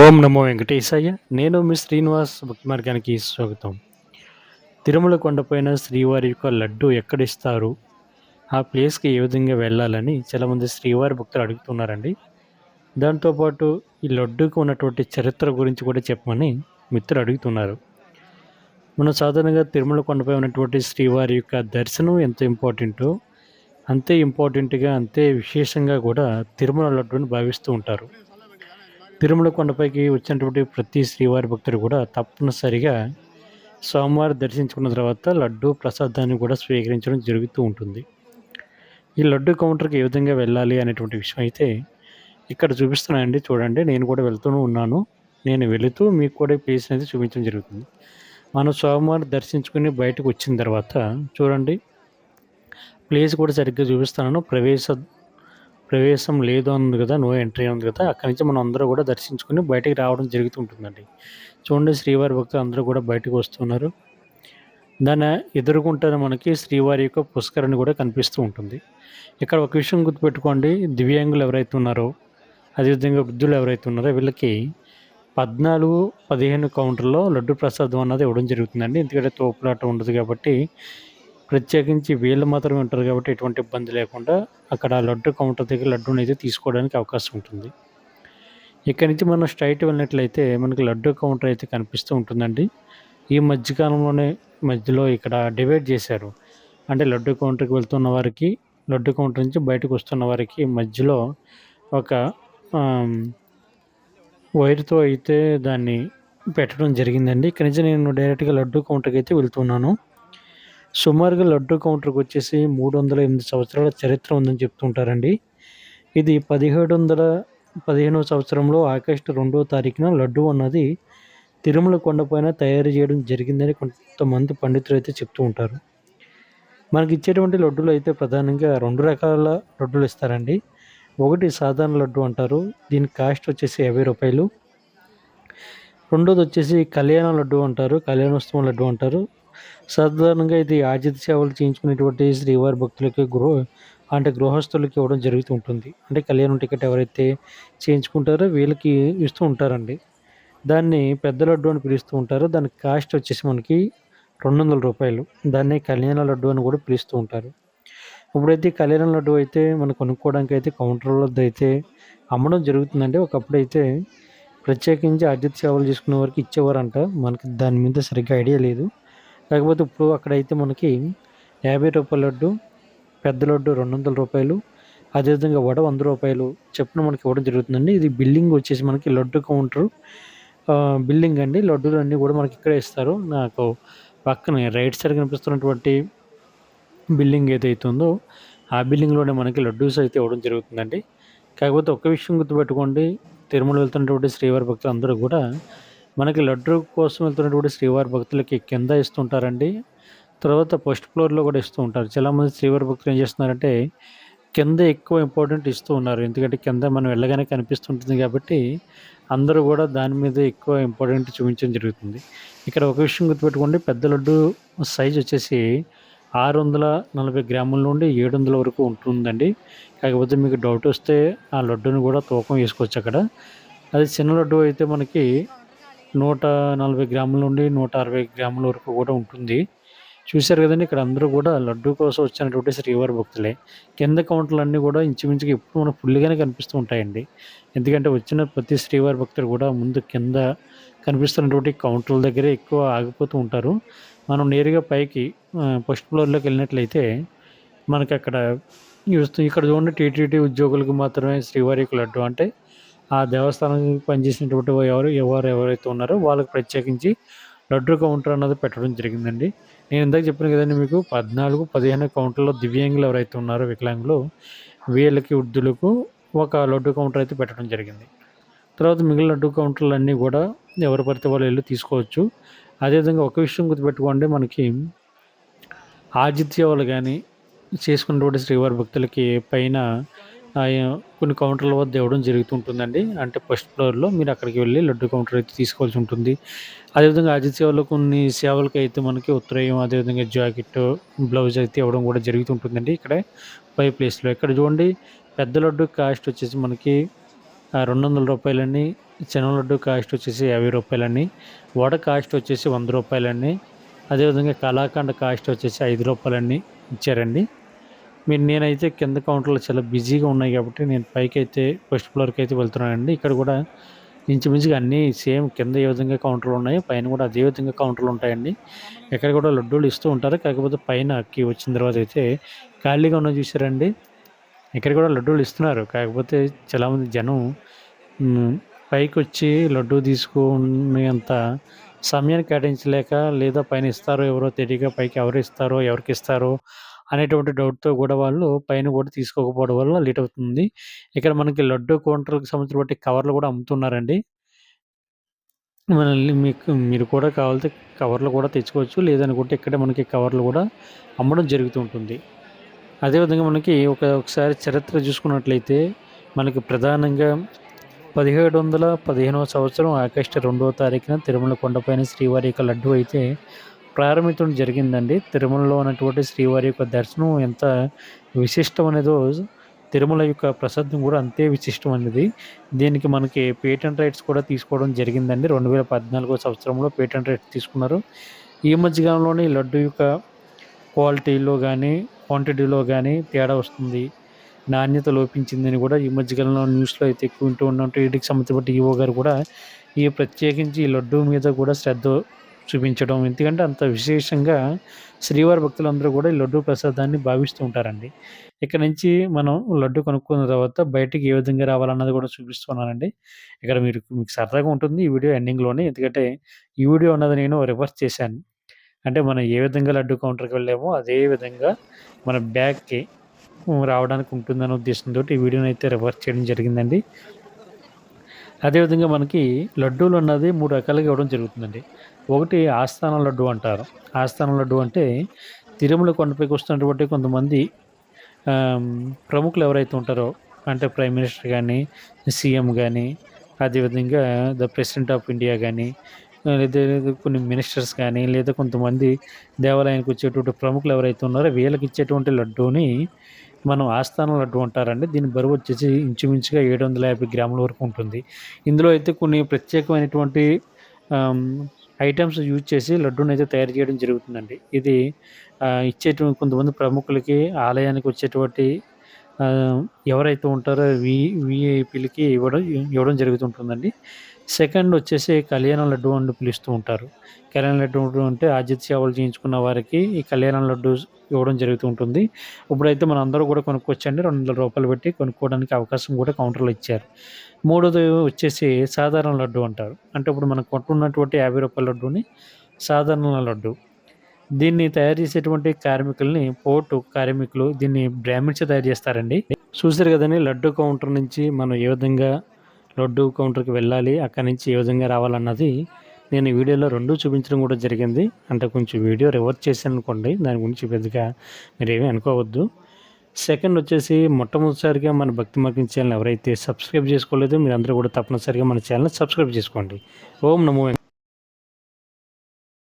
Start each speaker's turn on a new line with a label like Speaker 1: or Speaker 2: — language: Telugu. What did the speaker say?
Speaker 1: ఓం నమో వెంకటేశయ్య నేను మీ శ్రీనివాస్ భక్తి మార్గానికి స్వాగతం. తిరుమల కొండపైన శ్రీవారి యొక్క లడ్డు ఎక్కడిస్తారు? ఆ ప్లేస్కి ఏ విధంగా వెళ్ళాలని చాలామంది శ్రీవారి భక్తులు అడుగుతున్నారండి. దాంతోపాటు ఈ లడ్డుకు ఉన్నటువంటి చరిత్ర గురించి కూడా చెప్పమని మిత్రులు అడుగుతున్నారు. మనం సాధారణంగా తిరుమల కొండపై ఉన్నటువంటి శ్రీవారి యొక్క దర్శనం ఎంత ఇంపార్టెంటో అంతే ఇంపార్టెంట్గా అంతే విశేషంగా కూడా తిరుమల లడ్డుని భావిస్తూ ఉంటారు. తిరుమల కొండపైకి వచ్చినటువంటి ప్రతి శ్రీవారి భక్తుడు కూడా తప్పనిసరిగా స్వామివారి దర్శించుకున్న తర్వాత లడ్డు ప్రసాదాన్ని కూడా స్వీకరించడం జరుగుతూ ఉంటుంది. ఈ లడ్డు కౌంటర్కి ఏ విధంగా వెళ్ళాలి అనేటువంటి విషయం అయితే ఇక్కడ చూపిస్తున్నానండి. చూడండి నేను కూడా వెళ్తూనే ఉన్నాను. నేను వెళుతూ మీకు కూడా ప్లేస్ అనేది చూపించడం జరుగుతుంది. మనం సోమవారం దర్శించుకుని బయటకు వచ్చిన తర్వాత చూడండి ప్లేస్ కూడా సరిగ్గా చూపిస్తున్నాను. ప్రవేశ ప్రవేశం లేదు ఉంది కదా నో ఎంట్రీ ఉంది కదా అక్కడి నుంచి మనం అందరూ కూడా దర్శించుకుని బయటికి రావడం జరుగుతుంటుందండి. చూడండి శ్రీవారి భక్తులు అందరూ కూడా బయటకు వస్తున్నారు. దాని ఎదుర్కొంటే మనకి శ్రీవారి యొక్క పుష్కరణి కూడా కనిపిస్తూ ఉంటుంది. ఇక్కడ ఒక విషయం గుర్తుపెట్టుకోండి దివ్యాంగులు ఎవరైతే ఉన్నారో అదేవిధంగా వృద్ధులు ఎవరైతే ఉన్నారో వీళ్ళకి పద్నాలుగు పదిహేను కౌంటర్లో లడ్డు ప్రసాదం అన్నది ఇవ్వడం జరుగుతుందండి. ఎందుకంటే తోపులాట ఉండదు కాబట్టి ప్రత్యేకించి వీళ్ళు మాత్రమే ఉంటారు కాబట్టి ఎటువంటి ఇబ్బంది లేకుండా అక్కడ లడ్డు కౌంటర్ దగ్గర లడ్డూని అయితే తీసుకోవడానికి అవకాశం ఉంటుంది. ఇక్కడి నుంచి మనం స్ట్రైట్ వెళ్ళినట్లయితే మనకి లడ్డు కౌంటర్ అయితే కనిపిస్తూ ఉంటుందండి. ఈ మధ్యకాలంలోనే మధ్యలో ఇక్కడ డివైడ్ చేశారు. అంటే లడ్డు కౌంటర్కి వెళ్తున్న వారికి లడ్డు కౌంటర్ నుంచి బయటకు వస్తున్న వారికి మధ్యలో ఒక వైర్తో అయితే దాన్ని పెట్టడం జరిగిందండి. ఇక్కడి నుంచి నేను డైరెక్ట్గా లడ్డు కౌంటర్కి అయితే వెళ్తున్నాను. సుమారుగా లడ్డు కౌంటర్కి వచ్చేసి మూడు వందల ఎనిమిది సంవత్సరాల చరిత్ర ఉందని చెప్తుంటారండి. ఇది పదిహేడు వందల పదిహేనవ సంవత్సరంలో ఆగస్టు రెండవ తారీఖున లడ్డు అన్నది తిరుమల కొండపైన తయారు చేయడం జరిగిందని కొంతమంది పండితులు అయితే చెప్తూ ఉంటారు. మనకి ఇచ్చేటువంటి లడ్డులు అయితే ప్రధానంగా రెండు రకాల లడ్డూలు ఇస్తారండి. ఒకటి సాధారణ లడ్డు అంటారు. దీని కాస్ట్ వచ్చేసి యాభై రూపాయలు. రెండోది వచ్చేసి కళ్యాణ లడ్డు అంటారు. కళ్యాణోత్సవం లడ్డు అంటారు. సాధారణంగా ఇది ఆతిథ్య సేవలు చేయించుకునేటువంటి శ్రీవారి భక్తులకి గృహ అంటే గృహస్థులకి ఇవ్వడం జరుగుతూ ఉంటుంది. అంటే కళ్యాణం టికెట్ ఎవరైతే చేయించుకుంటారో వీళ్ళకి ఇస్తూ ఉంటారండి. దాన్ని పెద్ద లడ్డు అని పిలుస్తూ ఉంటారు. దాని కాస్ట్ వచ్చేసి మనకి రెండు వందల రూపాయలు. దాన్ని కళ్యాణ లడ్డు అని కూడా పిలుస్తూ ఉంటారు. ఇప్పుడైతే కళ్యాణ లడ్డు అయితే మనం కొనుక్కోవడానికి అయితే కౌంటర్లో అయితే అమ్మడం జరుగుతుందండి. ఒకప్పుడు అయితే ప్రత్యేకించి ఆతిథ్య సేవలు చేసుకునే వారికి ఇచ్చేవారంట. మనకి దాని మీద సరిగ్గా ఐడియా లేదు. కాకపోతే ఇప్పుడు అక్కడైతే మనకి యాభై రూపాయల లడ్డు పెద్ద లడ్డు రెండు వందల రూపాయలు అదేవిధంగా వడ వంద రూపాయలు చెప్పున మనకి ఇవ్వడం జరుగుతుందండి. ఇది బిల్లింగ్ వచ్చేసి మనకి లడ్డు కౌంటర్ బిల్లింగ్ అండి. లడ్డూలు అన్నీ కూడా మనకి ఇక్కడే ఇస్తారు. నాకు పక్కనే రైట్ సైడ్ కనిపిస్తున్నటువంటి బిల్లింగ్ ఏదైతే ఉందో ఆ బిల్డింగ్లోనే మనకి లడ్డూస్ అయితే ఇవ్వడం జరుగుతుందండి. కాకపోతే ఒక్క విషయం గుర్తుపెట్టుకోండి. తిరుమల వెళ్తున్నటువంటి శ్రీవారి భక్తులు అందరూ కూడా మనకి లడ్డు కోసం వెళ్తున్నటువంటి శ్రీవారి భక్తులకి కింద ఇస్తుంటారండి. తర్వాత ఫస్ట్ ఫ్లోర్లో కూడా ఇస్తూ ఉంటారు. చాలామంది శ్రీవారి భక్తులు ఏం చేస్తున్నారంటే కింద ఎక్కువ ఇంపార్టెంట్ ఇస్తూ ఉన్నారు. ఎందుకంటే కింద మనం వెళ్ళగానే కనిపిస్తుంటుంది కాబట్టి అందరూ కూడా దాని మీద ఎక్కువ ఇంపార్టెంట్ చూపించడం జరుగుతుంది. ఇక్కడ ఒక విషయం గుర్తుపెట్టుకోండి. పెద్ద లడ్డు సైజ్ వచ్చేసి ఆరు వందల నలభై గ్రాముల నుండి ఏడు వందల వరకు ఉంటుందండి. కాకపోతే మీకు డౌట్ వస్తే ఆ లడ్డుని కూడా తూకం వేసుకోవచ్చు అక్కడ. అది చిన్న లడ్డు అయితే మనకి నూట నలభై గ్రాముల నుండి నూట అరవై గ్రాముల వరకు కూడా ఉంటుంది. చూశారు కదండి ఇక్కడ అందరూ కూడా లడ్డు కోసం వచ్చినటువంటి శ్రీవారి భక్తులే. కింద కౌంటర్లు అన్నీ కూడా ఇంచుమించుగా ఎప్పుడు మనకు ఫుల్గానే కనిపిస్తూ ఉంటాయండి. ఎందుకంటే వచ్చిన ప్రతి శ్రీవారి భక్తులు కూడా ముందు కింద కనిపిస్తున్నటువంటి కౌంటర్ల దగ్గరే ఎక్కువ ఆగిపోతూ ఉంటారు. మనం నేరుగా పైకి ఫస్ట్ ఫ్లోర్లోకి వెళ్ళినట్లయితే మనకి అక్కడ ఇక్కడ చూడండి టీటీడీ ఉద్యోగులకు మాత్రమే శ్రీవారి యొక్క లడ్డు అంటే ఆ దేవస్థానానికి పనిచేసినటువంటి ఎవరు ఎవరు ఎవరైతే ఉన్నారో వాళ్ళకి ప్రత్యేకించి లడ్డు కౌంటర్ అన్నది పెట్టడం జరిగిందండి. నేను ఇందాక చెప్పాను కదండి మీకు పద్నాలుగు పదిహేను కౌంటర్లో దివ్యాంగులు ఎవరైతే ఉన్నారో వికలాంగులు వీళ్ళకి వృద్ధులకు ఒక లడ్డు కౌంటర్ అయితే పెట్టడం జరిగింది. తర్వాత మిగిలిన లడ్డు కౌంటర్లు అన్నీ కూడా ఎవరు పడితే వాళ్ళు వెళ్ళి తీసుకోవచ్చు. అదేవిధంగా ఒక విషయం గుర్తుపెట్టుకోండి మనకి ఆతిథ్యాలు కానీ చేసుకున్నటువంటి శ్రీవారి భక్తులకి పైన కొన్ని కౌంటర్ల వద్ద ఇవ్వడం జరుగుతుంటుందండి. అంటే ఫస్ట్ ఫ్లోర్లో మీరు అక్కడికి వెళ్ళి లడ్డు కౌంటర్ అయితే తీసుకోవాల్సి ఉంటుంది. అదేవిధంగా అతిథి సేవలో కొన్ని సేవలకి అయితే మనకి ఉత్తరయం అదేవిధంగా జాకెట్ బ్లౌజ్ అయితే ఇవ్వడం కూడా జరుగుతుంటుందండి ఇక్కడ పై ప్లేస్లో. ఇక్కడ చూడండి పెద్ద లడ్డు కాస్ట్ వచ్చేసి మనకి రెండు వందల రూపాయలని చిన్న లడ్డు కాస్ట్ వచ్చేసి యాభై రూపాయలని వడ కాస్ట్ వచ్చేసి వంద రూపాయలని అదేవిధంగా కళాఖండ్ కాస్ట్ వచ్చేసి ఐదు రూపాయలన్నీ ఇచ్చారండి. మీరు నేనైతే కింద కౌంటర్లో చాలా బిజీగా ఉన్నాయి కాబట్టి నేను పైకి అయితే ఫస్ట్ ఫ్లోర్కి అయితే వెళ్తున్నానండి. ఇక్కడ కూడా ఇంచుమించుగా అన్నీ సేమ్ కింద ఏ విధంగా కౌంటర్లు ఉన్నాయి పైన కూడా అదే విధంగా కౌంటర్లు ఉంటాయండి. ఇక్కడ కూడా లడ్డూలు ఇస్తూ ఉంటారు. కాకపోతే పైన అక్కి వచ్చిన తర్వాత అయితే ఖాళీగా ఉన్న చూసారండి ఇక్కడ కూడా లడ్డూలు ఇస్తున్నారు. కాకపోతే చాలామంది జనం పైకి వచ్చి లడ్డూ తీసుకునేంత సమయాన్ని కేటాయించలేక లేదా పైన ఇస్తారో ఎవరో తెలియక పైకి ఎవరు ఇస్తారో ఎవరికి ఇస్తారో అనేటువంటి డౌట్తో కూడా వాళ్ళు పైన కూడా తీసుకోకపోవడం వల్ల లేట్ అవుతుంది. ఇక్కడ మనకి లడ్డు కౌంటర్కి సంబంధించిన కవర్లు కూడా అమ్ముతున్నారండి. మనల్ని మీకు మీరు కూడా కావాలంటే కవర్లు కూడా తెచ్చుకోవచ్చు. లేదనుకుంటే ఇక్కడ మనకి కవర్లు కూడా అమ్మడం జరుగుతూ ఉంటుంది. అదేవిధంగా మనకి ఒక ఒకసారి చరిత్ర చూసుకున్నట్లయితే మనకి ప్రధానంగా పదిహేడు వందల పదిహేనవ సంవత్సరం ఆగస్టు రెండవ తారీఖున తిరుమల కొండపైన శ్రీవారి యొక్క లడ్డు అయితే ప్రారంభించడం జరిగిందండి. తిరుమలలో ఉన్నటువంటి శ్రీవారి యొక్క దర్శనం ఎంత విశిష్టం అనేదో తిరుమల యొక్క ప్రసాదం కూడా అంతే విశిష్టం అనేది. దీనికి మనకి పేటెంట్ రైట్స్ కూడా తీసుకోవడం జరిగిందండి. రెండు వేల పద్నాలుగో సంవత్సరంలో పేటెంట్ రైట్స్ తీసుకున్నారు. ఈ మధ్యకాలంలోనే ఈ లడ్డు యొక్క క్వాలిటీలో కానీ క్వాంటిటీలో కానీ తేడా వస్తుంది. నాణ్యత లోపించిందని కూడా ఈ మధ్యకాలంలో న్యూస్లో అయితే ఎక్కువ వింటూ ఉన్నట్టు వీటికి సంబంధించి ఈవో గారు కూడా ఈ ప్రత్యేకించి ఈ లడ్డు మీద కూడా శ్రద్ధ చూపించడం. ఎందుకంటే అంత విశేషంగా శ్రీవారి భక్తులందరూ కూడా ఈ లడ్డు ప్రసాదాన్ని భావిస్తూ ఉంటారండి. ఇక్కడ నుంచి మనం లడ్డు కొనుక్కున్న తర్వాత బయటికి ఏ విధంగా రావాలన్నది కూడా చూపిస్తున్నానండి. ఇక్కడ మీరు మీకు సరదాగా ఉంటుంది ఈ వీడియో ఎండింగ్లోనే. ఎందుకంటే ఈ వీడియో అన్నది నేను రివర్స్ చేశాను. అంటే మనం ఏ విధంగా లడ్డు కౌంటర్కి వెళ్ళామో అదే విధంగా మన బ్యాగ్కి రావడానికి ఉంటుందనే ఉద్దేశంతో ఈ వీడియోని అయితే రివర్స్ చేయడం జరిగిందండి. అదేవిధంగా మనకి లడ్డూలు అన్నది మూడు రకాలుగా ఇవ్వడం జరుగుతుందండి. ఒకటి ఆస్థానం లడ్డు అంటారు. ఆస్థానం లడ్డు అంటే తిరుమల కొండపైకి వస్తున్నటువంటి కొంతమంది ప్రముఖులు ఎవరైతే ఉంటారో అంటే ప్రైమ్ మినిస్టర్ కానీ సీఎం కానీ అదేవిధంగా ద ప్రెసిడెంట్ ఆఫ్ ఇండియా కానీ లేదా కొన్ని మినిస్టర్స్ కానీ లేదా కొంతమంది దేవాలయానికి వచ్చేటువంటి ప్రముఖులు ఎవరైతే ఉన్నారో వీళ్ళకి ఇచ్చేటువంటి లడ్డూని మనం ఆస్థానం లడ్డు అంటారండి దీని బరువు వచ్చేసి ఇంచుమించుగా ఏడు వందల యాభై గ్రాముల వరకు ఉంటుంది. ఇందులో అయితే కొన్ని ప్రత్యేకమైనటువంటి ఐటమ్స్ యూజ్ చేసి లడ్డూని అయితే తయారు చేయడం జరుగుతుందండి. ఇది ఇచ్చేటువంటి కొంతమంది ప్రముఖులకి ఆలయానికి వచ్చేటువంటి ఎవరైతే ఉంటారో వి విఐపీలకి ఇవ్వడం ఇవ్వడం జరుగుతుంటుందండి. సెకండ్ వచ్చేసి కళ్యాణ లడ్డు అని పిలుస్తూ ఉంటారు. కళ్యాణ లడ్డు అంటే ఆజిత్ సేవలు చేయించుకున్న వారికి ఈ కళ్యాణ లడ్డు ఇవ్వడం జరుగుతూ ఉంటుంది. ఇప్పుడైతే మన అందరూ కూడా కొనుక్కొచ్చండి రెండు వందల రూపాయలు పెట్టి కొనుక్కోవడానికి అవకాశం కూడా కౌంటర్లో ఇచ్చారు. మూడోది వచ్చేసి సాధారణ లడ్డు అంటారు. అంటే ఇప్పుడు మనం కొంటున్నటువంటి యాభై రూపాయల లడ్డుని సాధారణ లడ్డు. దీన్ని తయారు చేసేటువంటి కార్మికుల్ని పోర్టు కార్మికులు దీన్ని బ్రాహ్మిన్స్ తయారు చేస్తారండి. చూసారు కదండి లడ్డు కౌంటర్ నుంచి మనం ఏ విధంగా లడ్డు కౌంటర్కి వెళ్ళాలి అక్కడి నుంచి ఏ విధంగా రావాలన్నది నేను వీడియోలో రెండు చూపించడం కూడా జరిగింది. అంటే కొంచెం వీడియో రివర్స్ చేశాను అనుకోండి దాని గురించి పెద్దగా మీరేమీ అనుకోవద్దు. సెకండ్ వచ్చేసి మొట్టమొదటిసారిగా మన భక్తి మార్గం ఛానల్ ఎవరైతే సబ్స్క్రైబ్ చేసుకోలేదో మీరు అందరూ కూడా తప్పనిసరిగా మన ఛానల్ సబ్స్క్రైబ్ చేసుకోండి. ఓం నమో